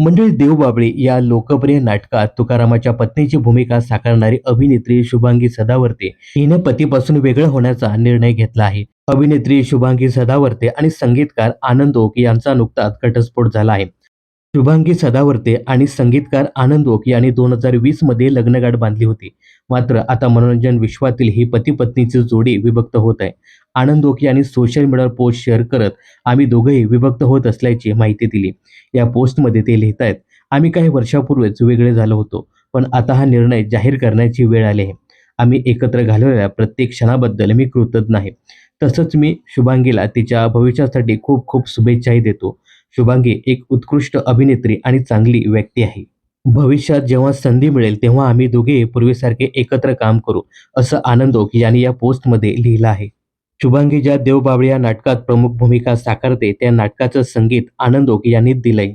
मंडळी देवबाबळे या लोकप्रिय नाटकात तुकारामाच्या पत्नीची भूमिका साकारणारी अभिनेत्री शुभांगी सदावर्ते हिने पतीपासून वेगळं होण्याचा निर्णय घेतला आहे. अभिनेत्री शुभांगी सदावर्ते आणि संगीतकार आनंद ओक यांचा नुकताच घटस्फोट झाला आहे. शुभांगी सदावर्ते आणि संगीतकार आनंद ओक यांनी दोन हजार वीसमध्ये लग्नगाठ बांधली होती. मात्र आता मनोरंजन विश्वातील ही पती पत्नीची जोडी विभक्त होत आहे. आनंद ओक यांनी सोशल मीडियावर पोस्ट शेअर करत आम्ही दोघंही विभक्त होत असल्याची माहिती दिली. या पोस्टमध्ये ते लिहित आहेत आम्ही काही वर्षापूर्वीच वेगळे झालो होतो पण आता हा निर्णय जाहीर करण्याची वेळ आली आहे. आम्ही एकत्र घालवलेल्या प्रत्येक क्षणाबद्दल मी कृतज्ञ आहे. तसंच मी शुभांगीला तिच्या भविष्यासाठी खूप खूप शुभेच्छाही देतो. शुभांगी एक उत्कृष्ट अभिनेत्री आणि चांगली व्यक्ती आहे. भविष्यात जेव्हा संधी मिळेल तेव्हा आम्ही दोघे पूर्वीसारखे एकत्र काम करू असं आनंद ओक यांनी या पोस्टमध्ये लिहिलं आहे. शुभांगी ज्या देवबावळे या नाटकात प्रमुख भूमिका साकारते त्या नाटकाचं संगीत आनंद ओक यांनी दिलंय.